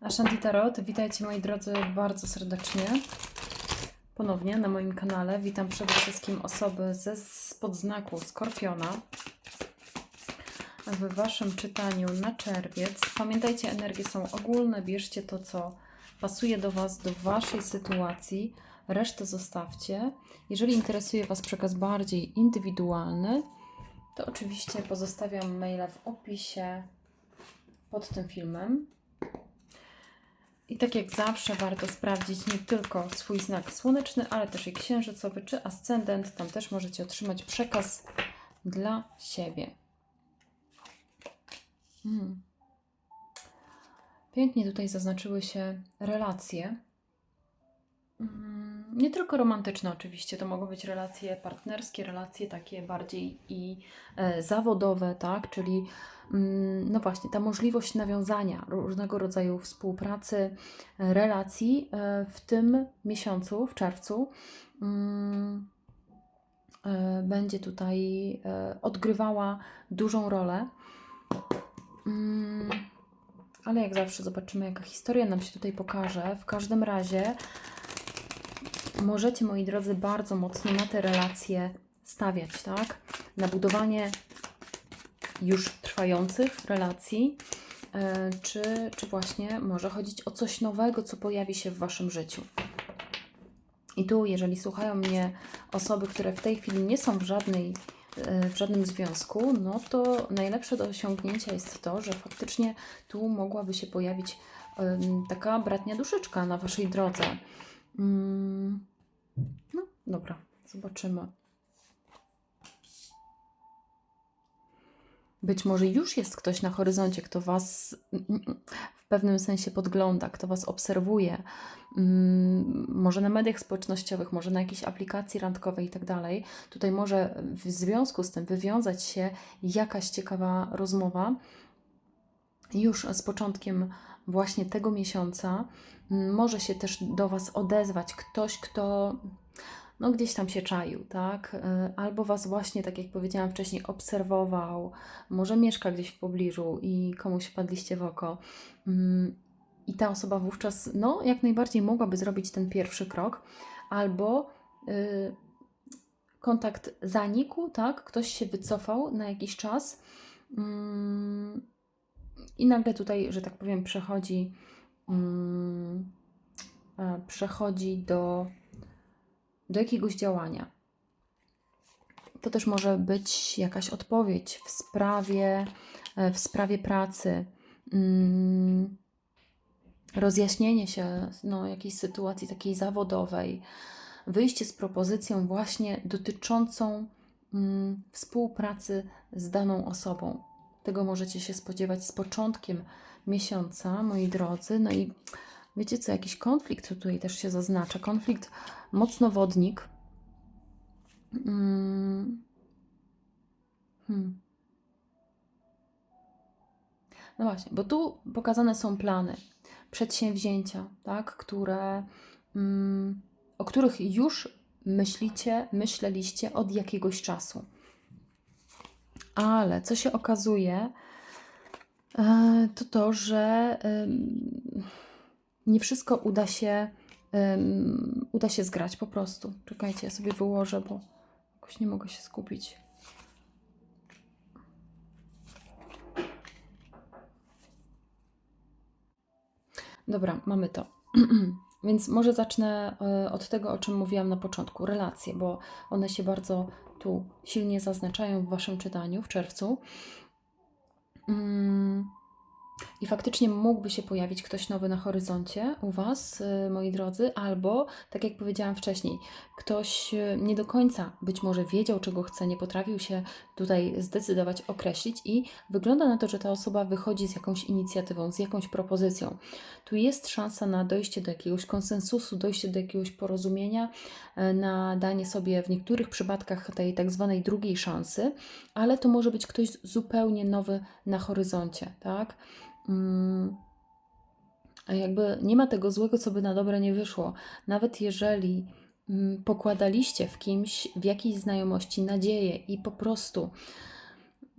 Ashanti Tarot, witajcie moi drodzy bardzo serdecznie. Ponownie na moim kanale. Witam przede wszystkim osoby ze spod znaku Skorpiona w Waszym czytaniu na czerwiec. Pamiętajcie, energie są ogólne, bierzcie to, co pasuje do Was, do Waszej sytuacji, resztę zostawcie. Jeżeli interesuje Was przekaz bardziej indywidualny, to oczywiście pozostawiam maila w opisie pod tym filmem. I tak jak zawsze warto sprawdzić nie tylko swój znak słoneczny, ale też i księżycowy czy ascendent. Tam też możecie otrzymać przekaz dla siebie. Hmm. Pięknie tutaj zaznaczyły się relacje. Mm, Nie tylko romantyczne, oczywiście, to mogą być relacje partnerskie, relacje takie bardziej i e, zawodowe, tak? Czyli mm, no właśnie, ta możliwość nawiązania różnego rodzaju współpracy, e, relacji e, w tym miesiącu, w czerwcu, mm, będzie tutaj odgrywała dużą rolę. Mm, Ale jak zawsze zobaczymy, jaka historia nam się tutaj pokaże. W każdym razie możecie, moi drodzy, bardzo mocno na te relacje stawiać, tak? Na budowanie już trwających relacji, e, czy, czy właśnie może chodzić o coś nowego, co pojawi się w Waszym życiu. I tu, jeżeli słuchają mnie osoby, które w tej chwili nie są w, żadnej, e, w żadnym związku, no to najlepsze do osiągnięcia jest to, że faktycznie tu mogłaby się pojawić taka bratnia duszyczka na Waszej drodze. Mm, No, dobra, zobaczymy. Być może już jest ktoś na horyzoncie, kto Was w pewnym sensie podgląda, kto Was obserwuje, mm, może na mediach społecznościowych, może na jakiejś aplikacji randkowej i tak dalej. Tutaj może w związku z tym wywiązać się jakaś ciekawa rozmowa już z początkiem właśnie tego miesiąca. Mm, Może się też do Was odezwać ktoś, kto no gdzieś tam się czaił, tak? Y, Albo Was właśnie, tak jak powiedziałam wcześniej, obserwował, może mieszka gdzieś w pobliżu i komuś wpadliście w oko. Mm, I ta osoba wówczas, no, jak najbardziej mogłaby zrobić ten pierwszy krok, albo y, kontakt zanikł, tak? Ktoś się wycofał na jakiś czas. Mm, I nagle tutaj, że tak powiem, przechodzi, mm, e, przechodzi do do jakiegoś działania. To też może być jakaś odpowiedź w sprawie, e, w sprawie pracy, mm, rozjaśnienie się no, jakiejś sytuacji takiej zawodowej, wyjście z propozycją właśnie dotyczącą mm, współpracy z daną osobą. Tego możecie się spodziewać z początkiem miesiąca, moi drodzy. No i wiecie co, jakiś konflikt tutaj też się zaznacza. Konflikt mocno wodnik. Mm. Hmm. No właśnie, bo tu pokazane są plany, przedsięwzięcia, tak, które, mm, o których już myślicie, myśleliście od jakiegoś czasu. Ale co się okazuje, e, to to, że nie wszystko uda się, uda się zgrać po prostu. Czekajcie, ja sobie wyłożę, bo jakoś nie mogę się skupić. Dobra, mamy to. Więc może zacznę e, od tego, o czym mówiłam na początku. Relacje, bo one się bardzo tu silnie zaznaczają w Waszym czytaniu w czerwcu. I faktycznie mógłby się pojawić ktoś nowy na horyzoncie u Was, y, moi drodzy, albo, tak jak powiedziałam wcześniej, ktoś y, nie do końca być może wiedział, czego chce, nie potrafił się tutaj zdecydować, określić i wygląda na to, że ta osoba wychodzi z jakąś inicjatywą, z jakąś propozycją. Tu jest szansa na dojście do jakiegoś konsensusu, dojście do jakiegoś porozumienia, y, na danie sobie w niektórych przypadkach tej tak zwanej drugiej szansy, ale to może być ktoś zupełnie nowy na horyzoncie, tak? Mm, jakby nie ma tego złego, co by na dobre nie wyszło. Nawet jeżeli mm, pokładaliście w kimś, w jakiejś znajomości nadzieję i po prostu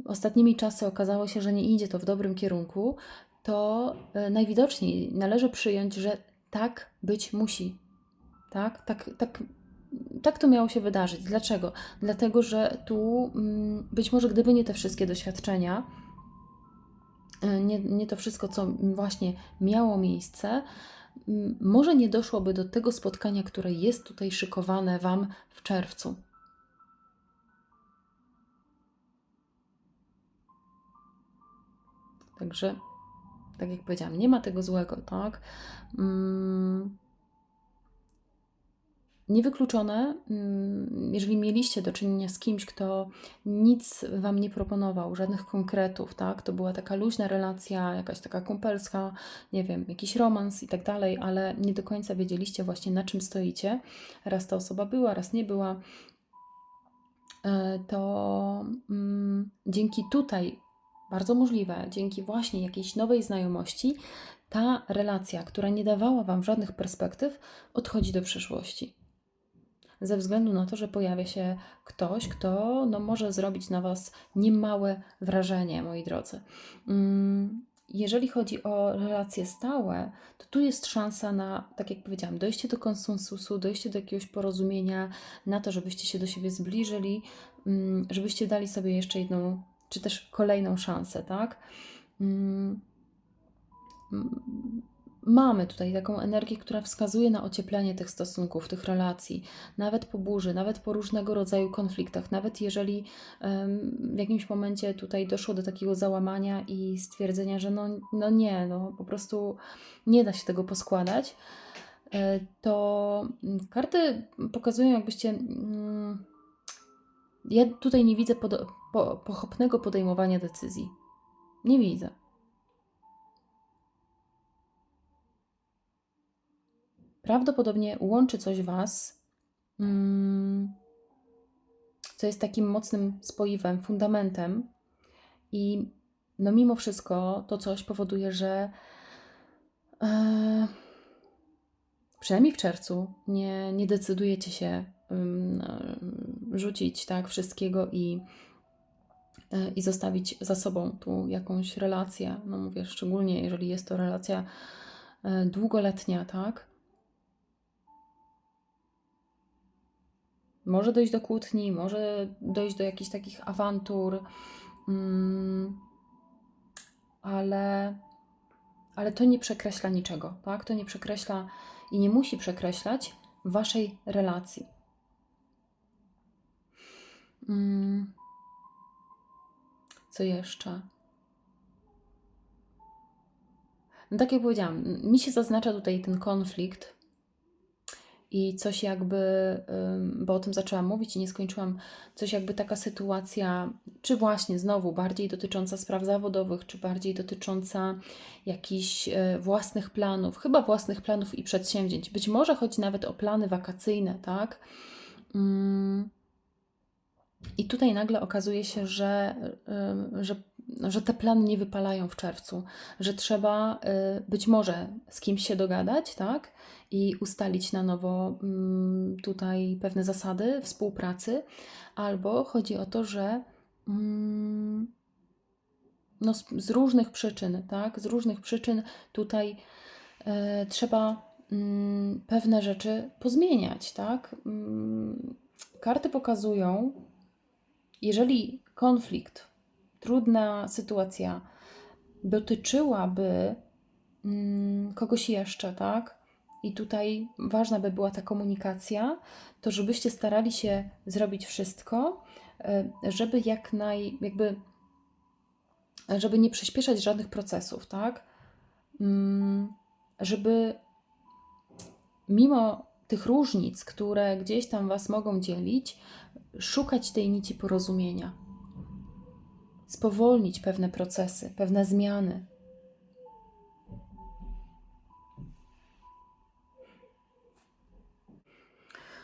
ostatnimi czasy okazało się, że nie idzie to w dobrym kierunku, to e, najwidoczniej należy przyjąć, że tak być musi. Tak, tak, tak, tak to miało się wydarzyć. Dlaczego? Dlatego, że tu mm, być może gdyby nie te wszystkie doświadczenia, nie, nie to wszystko, co właśnie miało miejsce, może nie doszłoby do tego spotkania, które jest tutaj szykowane Wam w czerwcu. Także, tak jak powiedziałam, nie ma tego złego, tak? Mm, Niewykluczone, mm, jeżeli mieliście do czynienia z kimś, kto nic Wam nie proponował, żadnych konkretów, tak? To była taka luźna relacja, jakaś taka kumpelska, nie wiem, jakiś romans i tak dalej, ale nie do końca wiedzieliście właśnie na czym stoicie. Raz ta osoba była, raz nie była. E, To mm, dzięki tutaj, bardzo możliwe, dzięki właśnie jakiejś nowej znajomości, ta relacja, która nie dawała Wam żadnych perspektyw, odchodzi do przyszłości ze względu na to, że pojawia się ktoś, kto no, może zrobić na Was niemałe wrażenie, moi drodzy. Mm, Jeżeli chodzi o relacje stałe, to tu jest szansa na, tak jak powiedziałam, dojście do konsensusu, dojście do jakiegoś porozumienia, na to, żebyście się do siebie zbliżyli, mm, żebyście dali sobie jeszcze jedną, czy też kolejną szansę, tak? Mamy tutaj taką energię, która wskazuje na ocieplenie tych stosunków, tych relacji, nawet po burzy, nawet po różnego rodzaju konfliktach, nawet jeżeli w jakimś momencie tutaj doszło do takiego załamania i stwierdzenia, że no, no nie, no po prostu nie da się tego poskładać, e, to mm, karty pokazują, jakbyście. mm, Ja tutaj nie widzę pochopnego podejmowania decyzji. Nie widzę. Prawdopodobnie łączy coś Was, mm, co jest takim mocnym spoiwem, fundamentem, i no mimo wszystko to coś powoduje, że e, przynajmniej w czerwcu nie, nie decydujecie się e, rzucić tak wszystkiego i, e, i zostawić za sobą tu jakąś relację. No mówię, szczególnie jeżeli jest to relacja e, długoletnia, tak? Może dojść do kłótni, może dojść do jakichś takich awantur, mm, ale, ale to nie przekreśla niczego, tak? To nie przekreśla i nie musi przekreślać waszej relacji. Mm, co jeszcze? No tak jak powiedziałam, mi się zaznacza tutaj ten konflikt i coś jakby, bo o tym zaczęłam mówić i nie skończyłam, coś jakby taka sytuacja, czy właśnie znowu bardziej dotycząca spraw zawodowych, czy bardziej dotycząca jakichś e, własnych planów, chyba własnych planów i przedsięwzięć. Być może chodzi nawet o plany wakacyjne, tak? Ym, I tutaj nagle okazuje się, że, ym, że, że te plany nie wypalają w czerwcu, że trzeba y, być może z kimś się dogadać, tak? I ustalić na nowo mm, tutaj pewne zasady współpracy, albo chodzi o to, że mm, no, z, z różnych przyczyn, tak? Z różnych przyczyn tutaj e, trzeba mm, pewne rzeczy pozmieniać, tak? Karty pokazują, jeżeli konflikt, trudna sytuacja dotyczyłaby mm, kogoś jeszcze, tak? I tutaj ważna by była ta komunikacja, to żebyście starali się zrobić wszystko, e, żeby jak naj, jakby, żeby nie przyspieszać żadnych procesów, tak? Mm, Żeby mimo tych różnic, które gdzieś tam Was mogą dzielić, szukać tej nici porozumienia, spowolnić pewne procesy, pewne zmiany.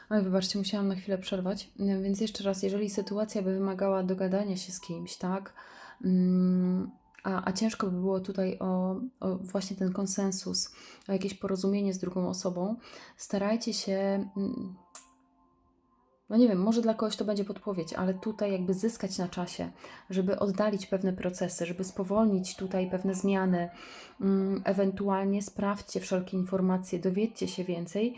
Oj, wybaczcie, musiałam na chwilę przerwać. Więc jeszcze raz, jeżeli sytuacja by wymagała dogadania się z kimś, tak? Mm, A, a ciężko by było tutaj o, o właśnie ten konsensus, o jakieś porozumienie z drugą osobą, starajcie się. No nie wiem, może dla kogoś to będzie podpowiedź, ale tutaj jakby zyskać na czasie, żeby oddalić pewne procesy, żeby spowolnić tutaj pewne zmiany, mm, ewentualnie sprawdźcie wszelkie informacje, dowiedzcie się więcej,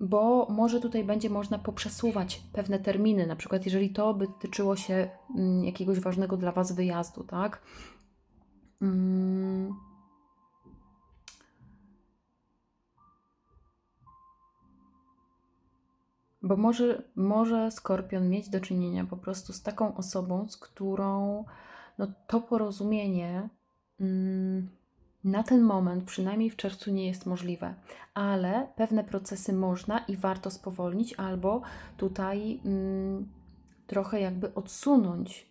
bo może tutaj będzie można poprzesuwać pewne terminy, na przykład jeżeli to by tyczyło się mm, jakiegoś ważnego dla Was wyjazdu, tak? Mm. Bo może, może skorpion mieć do czynienia po prostu z taką osobą, z którą no, to porozumienie mm, na ten moment, przynajmniej w czerwcu, nie jest możliwe, ale pewne procesy można i warto spowolnić, albo tutaj mm, trochę jakby odsunąć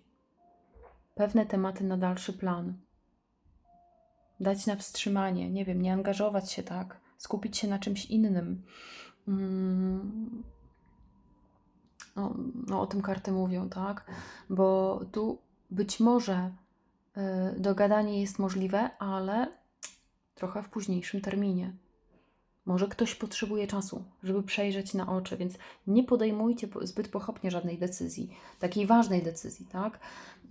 pewne tematy na dalszy plan. Dać na wstrzymanie, nie wiem, nie angażować się tak, skupić się na czymś innym. Mm, no, no, o tym karty mówią, tak? Bo tu być może y, dogadanie jest możliwe, ale trochę w późniejszym terminie. Może ktoś potrzebuje czasu, żeby przejrzeć na oczy, więc nie podejmujcie po- zbyt pochopnie żadnej decyzji, takiej ważnej decyzji, tak?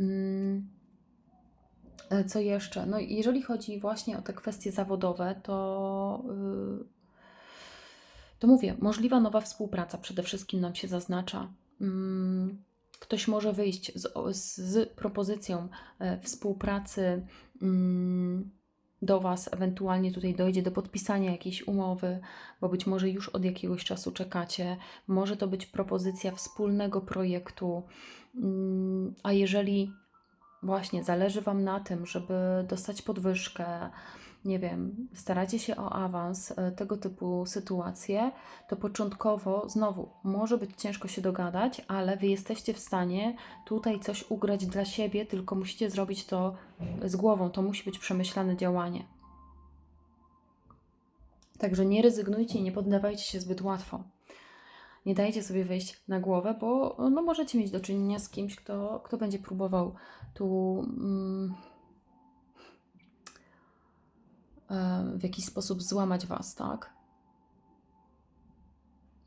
Mm, e, Co jeszcze? No, jeżeli chodzi właśnie o te kwestie zawodowe, to, yy, to mówię, możliwa nowa współpraca przede wszystkim nam się zaznacza. Mm, Ktoś może wyjść z, z propozycją e, współpracy mm, do Was, ewentualnie tutaj dojdzie do podpisania jakiejś umowy, bo być może już od jakiegoś czasu czekacie. Może to być propozycja wspólnego projektu, Mm, a jeżeli właśnie zależy Wam na tym, żeby dostać podwyżkę, nie wiem, staracie się o awans, e, tego typu sytuacje, to początkowo znowu może być ciężko się dogadać, ale Wy jesteście w stanie tutaj coś ugrać dla siebie, tylko musicie zrobić to z głową. To musi być przemyślane działanie. Także nie rezygnujcie i nie poddawajcie się zbyt łatwo. Nie dajcie sobie wejść na głowę, bo no, możecie mieć do czynienia z kimś, kto, kto będzie próbował tu mm, e, w jakiś sposób złamać Was, tak?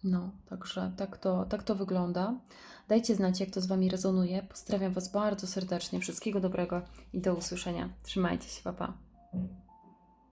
No, także tak to, tak to wygląda. Dajcie znać, jak to z Wami rezonuje. Pozdrawiam Was bardzo serdecznie. Wszystkiego dobrego i do usłyszenia. Trzymajcie się, papa. Pa.